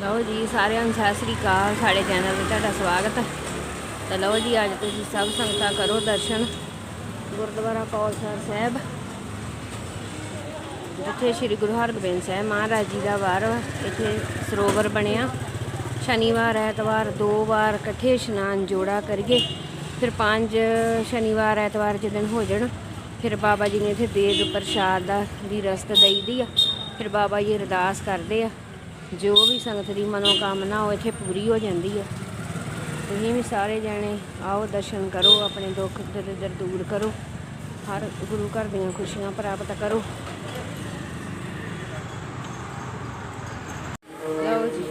ਲਓ ਜੀ, ਸਾਰਿਆਂ ਨੂੰ ਸਤਿ ਸ੍ਰੀ ਅਕਾਲ, ਸਾਡੇ ਚੈਨਲ ਤੇ ਤੁਹਾਡਾ ਸਵਾਗਤ ਹੈ। ਤਾਂ ਲਓ ਜੀ, ਅੱਜ ਤੁਸੀਂ ਸਭ ਸੰਗਤਾਂ ਕਰੋ ਦਰਸ਼ਨ, ਗੁਰਦੁਆਰਾ ਕੌਲਸਰ ਸਾਹਿਬ, ਜਿੱਥੇ ਸ੍ਰੀ ਗੁਰੂ ਹਰਗੋਬਿੰਦ ਸਾਹਿਬ ਮਹਾਰਾਜ ਜੀ ਦਾ ਵਾਰ ਇੱਥੇ ਸਰੋਵਰ ਬਣਿਆ। ਸ਼ਨੀਵਾਰ, ਐਤਵਾਰ ਦੋ ਵਾਰ ਇਕੱਠੇ ਇਸ਼ਨਾਨ ਜੋੜਾ ਕਰੀਏ, ਫਿਰ ਪੰਜ ਸ਼ਨੀਵਾਰ, ਐਤਵਾਰ ਜਿੱਦਣ ਹੋ ਜਾਣ, ਫਿਰ ਬਾਬਾ ਜੀ ਨੇ ਇੱਥੇ ਦੇਗ ਪ੍ਰਸ਼ਾਦ ਦਾ ਦੀ ਰਸਤ ਦਈਦੀ ਆ, ਫਿਰ ਬਾਬਾ ਜੀ ਅਰਦਾਸ ਕਰਦੇ ਆ। ਜੋ ਵੀ ਸੰਗਤ ਦੀ ਮਨੋਕਾਮਨਾ ਉਹ ਇੱਥੇ ਪੂਰੀ ਹੋ ਜਾਂਦੀ ਹੈ। ਤੁਸੀਂ ਵੀ ਸਾਰੇ ਜਾਣੇ ਆਓ, ਦਰਸ਼ਨ ਕਰੋ, ਆਪਣੇ ਦੁੱਖ ਦਰਿਦਰ ਦੂਰ ਕਰੋ। ਹਰ ਗੁਰੂ ਘਰ ਦੀਆਂ ਖੁਸ਼ੀਆਂ ਪ੍ਰਾਪਤ ਕਰੋ। ਲਓ ਜੀ,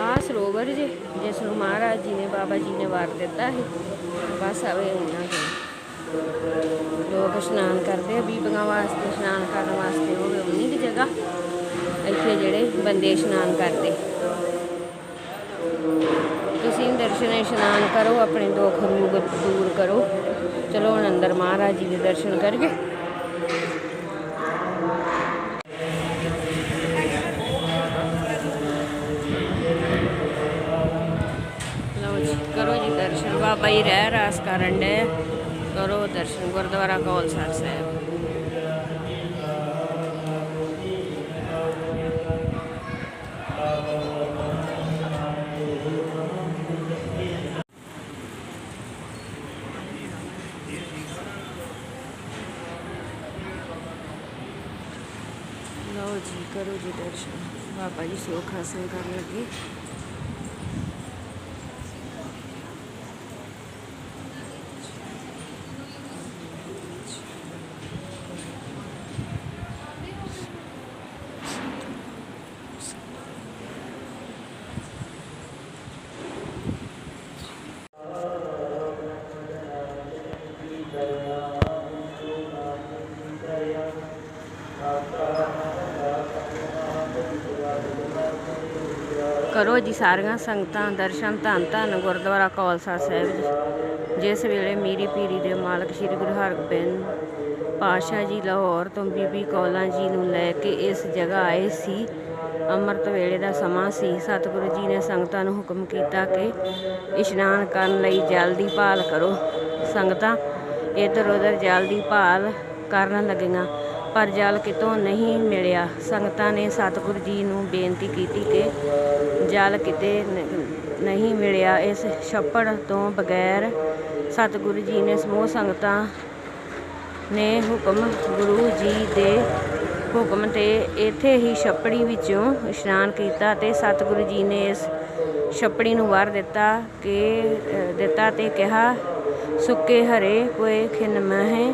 ਆਹ ਸਰੋਵਰ ਜੀ ਜਿਸ ਨੂੰ ਮਹਾਰਾਜ ਜੀ ਨੇ ਬਾਬਾ ਜੀ ਨੇ ਵਾਰ ਦਿੱਤਾ ਹੈ ਬਸ ਆਵੇ ਉਹਨਾਂ ਦੇ ਲੋਕ ਇਸ਼ਨਾਨ ਕਰਦੇ ਆ, ਬੀਬੀਆਂ ਵਾਸਤੇ ਇਸ਼ਨਾਨ ਕਰਨ ਵਾਸਤੇ ਹੋਵੇ ਉਨੀ ਦੀ ਜਗ੍ਹਾ। ਇੱਥੇ ਜਿਹੜੇ ਬੰਦੇ ਇਸ਼ਨਾਨ ਕਰਦੇ। ਤੁਸੀਂ ਦਰਸ਼ਨ ਇਸ਼ਨਾਨ ਕਰੋ, ਆਪਣੇ ਦੁੱਖ ਨੂੰ ਦੂਰ ਕਰੋ। ਚਲੋ ਹੁਣ ਅੰਦਰ ਮਹਾਰਾਜ ਜੀ ਦੇ ਦਰਸ਼ਨ ਕਰਕੇ। ਲਓ ਜੀ, ਕਰੋ ਜੀ ਦਰਸ਼ਨ। ਬਾਬਾ ਜੀ ਰਹਿ ਰਾਸ ਕਰਨ ਦੇ ਕਰੋ ਦਰਸ਼ਨ, ਗੁਰਦੁਆਰਾ ਕੌਲਸਰ ਸਾਹਿਬ। ਲਓ ਜੀ ਕਰੋ ਜੀ ਦਰਸ਼ਨ ਬਾਬਾ ਜੀ ਸੁੱਖ ਹਾਸਲ ਕਰਨ ਲੱਗੇ ਕਰੋ ਜੀ ਸਾਰੀਆਂ ਸੰਗਤਾਂ, ਦਰਸ਼ਨ, ਧੰਨ ਧੰਨ ਗੁਰਦੁਆਰਾ ਕੌਲਸਾ ਸਾਹਿਬ ਜੀ। ਜਿਸ ਵੇਲੇ ਮੀਰੀ ਪੀਰੀ ਦੇ ਮਾਲਕ ਸ੍ਰੀ ਗੁਰੂ ਹਰਗੋਬਿੰਦ ਪਾਤਸ਼ਾਹ ਜੀ ਲਾਹੌਰ ਤੋਂ ਬੀਬੀ ਕੌਲਾਂ ਜੀ ਨੂੰ ਲੈ ਕੇ ਇਸ ਜਗ੍ਹਾ ਆਏ ਸੀ, ਅੰਮ੍ਰਿਤ ਵੇਲੇ ਦਾ ਸਮਾਂ ਸੀ, ਸਤਿਗੁਰੂ ਜੀ ਨੇ ਸੰਗਤਾਂ ਨੂੰ ਹੁਕਮ ਕੀਤਾ ਕਿ ਇਸ਼ਨਾਨ ਕਰਨ ਲਈ ਜਲ ਦੀ ਭਾਲ ਕਰੋ। ਸੰਗਤਾਂ ਇੱਧਰ ਉੱਧਰ ਜਲ ਦੀ ਭਾਲ ਕਰਨ ਲੱਗੀਆਂ। ਪਰ ਜਲ ਕਿਤੋਂ ਨਹੀਂ ਮਿਲਿਆ। ਸੰਗਤਾਂ ਨੇ ਸਤਿਗੁਰੂ ਜੀ ਨੂੰ ਬੇਨਤੀ ਕੀਤੀ ਕਿ ਜਲ ਕਿਤੇ ਨਹੀਂ ਮਿਲਿਆ। ਇਸ ਛੱਪੜ ਤੋਂ ਬਗੈਰ ਸਤਿਗੁਰੂ ਜੀ ਨੇ ਸਮੂਹ ਸੰਗਤਾਂ ਨੇ ਹੁਕਮ ਗੁਰੂ ਜੀ ਦੇ ਹੁਕਮ ਤੇ ਇੱਥੇ ਹੀ ਛੱਪੜੀ ਵਿੱਚੋਂ ਇਸ਼ਨਾਨ ਕੀਤਾ ਤੇ ਸਤਿਗੁਰੂ ਜੀ ਨੇ ਇਸ ਛੱਪੜੀ ਨੂੰ ਵਾਰ ਦਿੱਤਾ ਕਿ ਦਿੱਤਾ ਤੇ ਕਿਹਾ, ਸੁੱਕੇ ਹਰੇ ਕੋਏ ਖਿਨ ਮਹਿ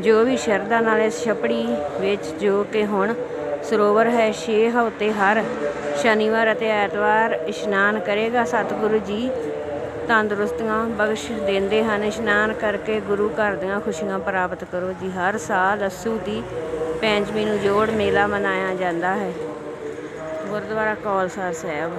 ਜੋ ਵੀ ਸ਼ਰਧਾ ਨਾਲ ਇਸ ਛਪੜੀ ਵਿੱਚ ਜੋ ਕਿ ਹੁਣ ਸਰੋਵਰ ਹੈ, ਛੇ ਹਫ਼ਤੇ ਹਰ ਸ਼ਨੀਵਾਰ ਅਤੇ ਐਤਵਾਰ ਇਸ਼ਨਾਨ ਕਰੇਗਾ। ਸਤਿਗੁਰੂ ਜੀ ਤੰਦਰੁਸਤੀਆਂ ਬਖਸ਼ ਦਿੰਦੇ ਹਨ। ਇਸ਼ਨਾਨ ਕਰਕੇ ਗੁਰੂ ਘਰ ਦੀਆਂ ਖੁਸ਼ੀਆਂ ਪ੍ਰਾਪਤ ਕਰੋ ਜੀ। ਹਰ ਸਾਲ ਅੱਸੂ ਦੀ ਪੰਚਮੀ ਨੂੰ ਜੋੜ ਮੇਲਾ ਮਨਾਇਆ ਜਾਂਦਾ ਹੈ। ਗੁਰਦੁਆਰਾ ਕੌਲਸਰ ਸਾਹਿਬ।